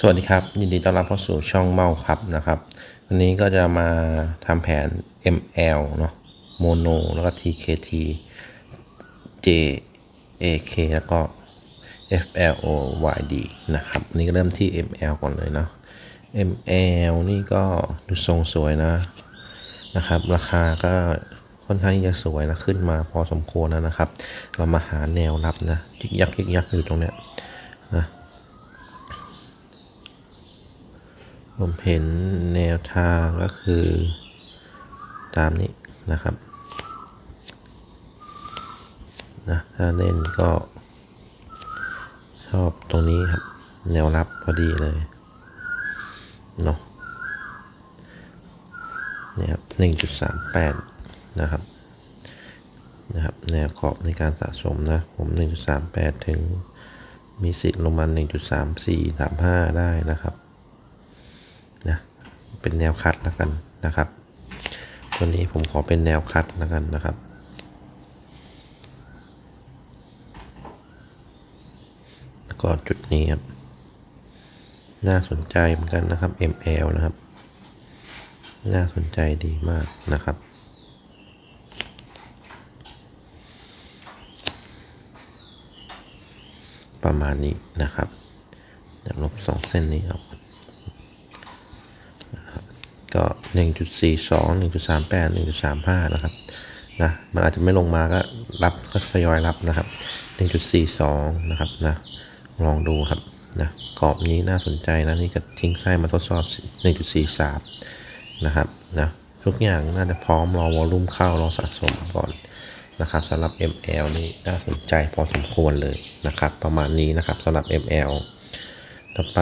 สวัสดีครับ ยินดีต้อนรับเข้าสู่ช่องเมาครับนะครับวันนี้ก็จะมาทำแผน ML เนาะโมโนแล้วก็ TKT JAK แล้วก็ FLOYD นะครับวันนี้ก็เริ่มที่ ML ก่อนเลยเนาะ ML นี่ก็ดูทรงสวยนะนะครับ ราคาก็ค่อนข้างจะสวยนะขึ้นมาพอสมควรแล้วนะครับ เรามาหาแนวรับนะยึกยักยึกยักอยู่ตรงเนี้ยนะ ผมเห็นแนวทางก็คือตามนี้นะครับนะถ้าเล่นก็ชอบตรงนี้ครับ แนวรับพอดีเลยเนาะนี่ครับหนึ่งจุดสามแปดนะครับนะครับ แนวขอบในการสะสมนะ ผมหนึ่งจุดสามแปดถึงมีสิทธิ์ลงมาหนึ่งจุดสามสี่สามห้าได้นะครับ เป็นแนวคัดแล้วกันนะครับ ตัวนี้ผมขอเป็นแนวคัดแล้วกันนะครับ แล้วก็จุดนี้ครับ น่าสนใจเหมือนกันนะครับ ML นะครับ น่าสนใจดีมากนะครับประมาณนี้นะครับเดี๋ยวลบสองเส้นนี้ออก ก็ 1.42 1.38 1.35 นะครับนะมันอาจจะไม่ลงมาก็รับก็ทยอยรับนะครับ 1.42 นะครับนะลองดูครับนะกรอบนี้น่าสนใจนะนี่ก็ทิ้งไส้มาทดสอบ 1.43 นะครับนะทุกอย่างน่าจะพร้อมรอวอลลุ่มเข้ารอสะสมก่อนนะครับสำหรับ ML นี่น่าสนใจพอสมควรเลยนะครับ ประมาณนี้นะครับสำหรับ ML ต่อไป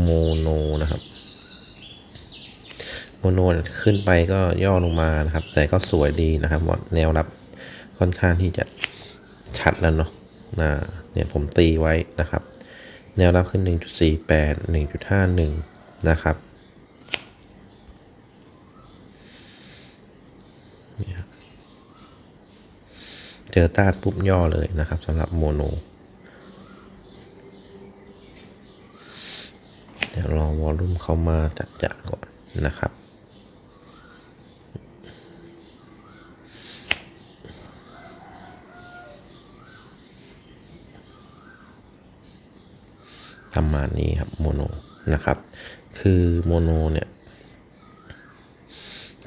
โมโนนะครับ โมโนขึ้นไปก็ย่อลงมานะครับ แต่ก็สวยดีนะครับว่าแนวรับค่อนข้างที่จะชัดแล้วเนาะนะเนี่ยผมตีไว้นะครับ แนวรับขึ้น 1.48 1.51 นะครับเนี่ยครับเจอต้านปุ๊บย่อเลยนะครับสำหรับโมโนเดี๋ยวรอวอลลุ่มเข้ามาจัดจะก่อนนะครับ ประมาณนี้ครับโมโนนะครับ คือโมโนเนี่ย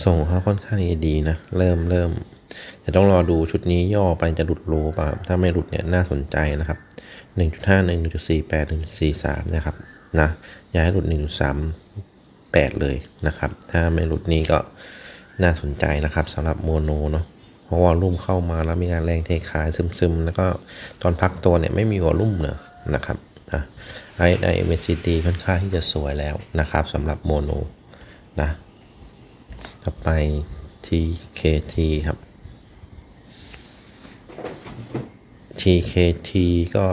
ส่งเขาค่อนข้างจะดีนะ เริ่มเริ่มแต่ต้องรอดูชุดนี้ย่อไปจะหลุดโลป่ะถ้าไม่หลุดเนี่ยน่าสนใจนะครับ 1.5 1.48 1.43 นะครับนะอย่าให้หลุด 1.38 เลยนะครับ ถ้าไม่หลุดนี้ก็น่าสนใจนะครับสำหรับโมโนเนาะเพราะว่ารุ่มเข้ามาแล้วมีการแรงเทขายซึมๆ แล้วก็ตอนพักตัวเนี่ยไม่มีวอลุ่มเนอะนะครับนะ ไอไอเอ็มซีดีค่อนข้างที่จะสวยแล้วนะครับสำหรับโมโนนะต่อไป TKT ครับ TKT ก็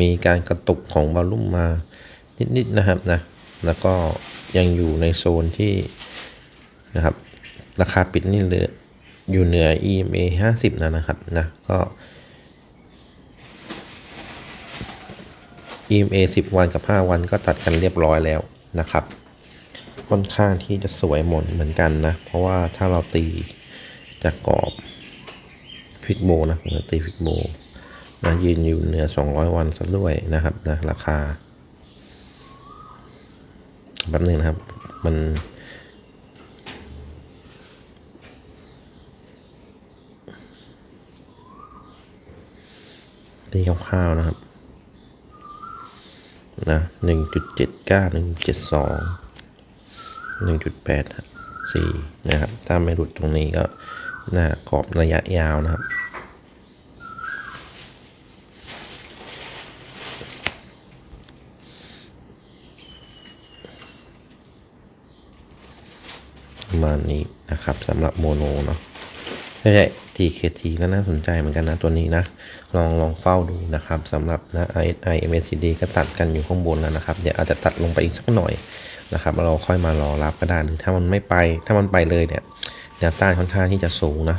มีการกระตุกของวอลลุ่มมานิด ๆ นะครับนะ แล้วก็ยังอยู่ในโซนที่นะครับ ราคาปิดนี่เหลืออยู่เหนือ EMA 50 นะนะครับนะ ก็ EMA 10 วันกับ 5 วันก็ตัดกันเรียบร้อยแล้วนะครับ ค่อนข้างที่จะสวยหมดเหมือนกันนะ เพราะว่าถ้าเราตีจากกรอบฟิกโบนะผมจะตีฟิกโบนะยืนอยู่เหนือ 200 วันซะด้วยนะครับนะราคาแป๊บนึงนะครับ มันตีคร่าวๆนะครับ นะหนึ่งจุดเจ็ดเก้าหนึ่งเจ็ดสองหนึ่งจุดแปดสี่นะครับ ถ้าไม่หลุดตรงนี้ก็หน้ากรอบระยะยาวนะครับ ประมาณนี้นะครับสำหรับโมโนเนาะ ไม่ใช่ TKT ก็น่าสนใจเหมือนกันนะตัวนี้นะ ลองลองเฝ้าดูนะครับสำหรับนะ IMACD ก็ตัดกันอยู่ข้างบนแล้วนะครับ เดี๋ยวอาจจะตัดลงไปอีกสักหน่อยนะครับเราค่อยมารอรับก็ได้หรือถ้ามันไม่ไป ถ้ามันไปเลยเนี่ยแนวต้านค่อนข้างที่จะสูงนะ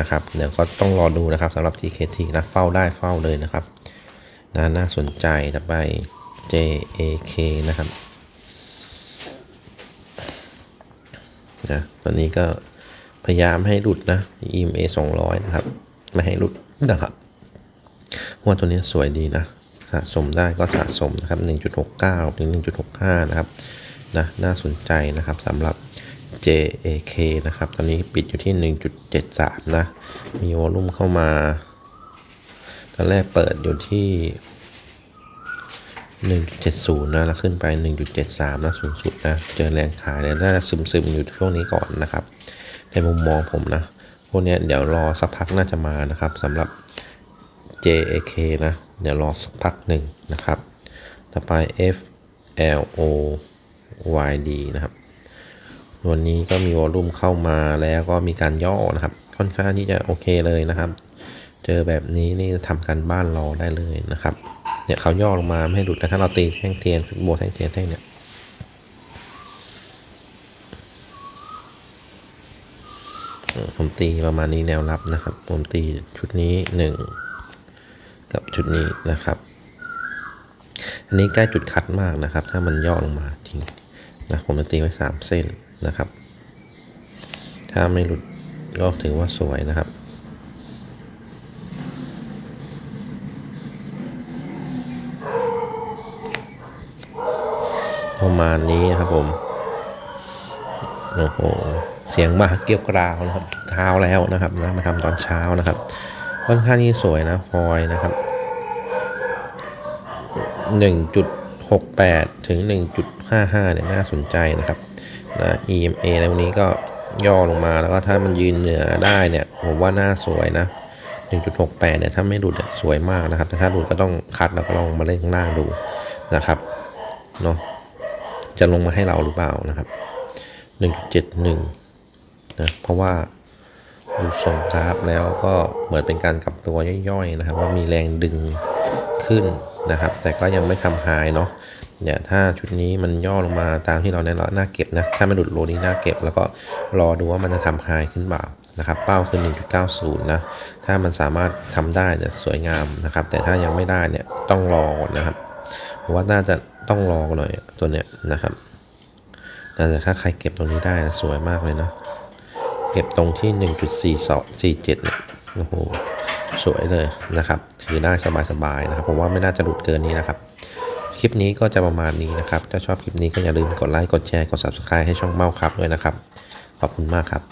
นะครับเดี๋ยวก็ต้องรอดูนะครับสำหรับ TKT นะเฝ้าได้เฝ้าเลยนะครับนะน่าสนใจต่อไป JAK นะครับนะตอนนี้ก็ พยายามให้หลุดนะ EMA 200 นะครับ ไม่ให้หลุดนะครับเพราะว่าตัวนี้สวยดีนะ สะสมได้ก็สะสมนะครับ 1.69 ถึง 1.65 นะครับนะน่าสนใจนะครับสำหรับ JAK นะครับ ตอนนี้ปิดอยู่ที่ 1.73 นะ มีวอลลุ่มเข้ามา ตอนแรกเปิดอยู่ที่ 1.70 นะ แล้วขึ้นไป 1.73 นะ สูงสุดนะ เจอแรงขายเนี่ยน่าจะซึมๆ อยู่ช่วงนี้ก่อนนะครับ ในมุมมองผมนะ พวกนี้เดี๋ยวรอสักพักน่าจะมานะครับสำหรับ JAK นะ เดี๋ยวรอสักพักหนึ่งนะครับ ต่อไป FLOYD นะครับ วันนี้ก็มีวอลลุ่มเข้ามาแล้วก็มีการย่อนะครับ ค่อนข้างที่จะโอเคเลยนะครับ เจอแบบนี้นี่ทำการบ้านรอได้เลยนะครับ เนี่ยเขาย่อลงมาไม่ให้หลุดนะถ้าเราตีแท่งเทียนฟิกโบแท่งเทียนแท่งเนี่ย เอ่อ ผมตีประมาณนี้แนวรับนะครับ ผมตีชุดนี้หนึ่งกับชุดนี้นะครับ อันนี้ใกล้จุดคัดมากนะครับ ถ้ามันย่อลงมาจริงนะผมจะตีไว้สามเส้นนะครับ ถ้าไม่หลุดก็ถือว่าสวยนะครับประมาณนี้นะครับผม โอ้โห สียงมาเกรียวกราวนะครับเช้าแล้วนะครับนะมาทำตอนเช้านะครับค่อนข้างที่สวยนะฟอยนะครับ 1.68 ถึง 1.55 เนี่ยน่าสนใจนะครับนะ EMA ในวันนี้ก็ย่อลงมาแล้วก็ถ้ามันยืนเหนือได้เนี่ย ผมว่าน่าสวยนะ 1.68 เนี่ย ถ้าไม่หลุดสวยมากนะครับ แต่ถ้าหลุดก็ต้องคัดแล้วก็ลองมาเล่นข้างล่างดูนะครับเนาะจะลงมาให้เราหรือเปล่านะครับ 1.71 นะเพราะว่าดูทรงกราฟแล้วก็เหมือนเป็นการกลับตัวย่อยๆนะครับ ว่ามีแรงดึงขึ้นนะครับ แต่ก็ยังไม่ทำหายเนาะเนี่ยถ้าชุดนี้มันย่อลงมาตามที่เราแนะนำน่าเก็บนะ ถ้าไม่หลุดโลนี้น่าเก็บ แล้วก็รอดูว่ามันจะทำหายขึ้นเปล่านะครับเป้าคือ 1.90 นะ ถ้ามันสามารถทำได้เนี่ยสวยงามนะครับ แต่ถ้ายังไม่ได้เนี่ยต้องรอก่อนนะครับผมว่าน่าจะต้องรอหน่อยตัวเนี้ยนะครับแต่ถ้าใครเก็บตรงนี้ได้นะสวยมากเลยนะ ก็บตรงที่ 1.4247เนี่ยโอ้โหสวยเลยนะครับ ถือได้สบายๆนะครับ ผมว่าไม่น่าจะหลุดเกินนี้นะครับ คลิปนี้ก็จะประมาณนี้นะครับ ถ้าชอบคลิปนี้ก็อย่าลืมกดไลค์ กดแชร์ กด subscribe ให้ช่องเมาครับด้วยนะครับ ขอบคุณมากครับ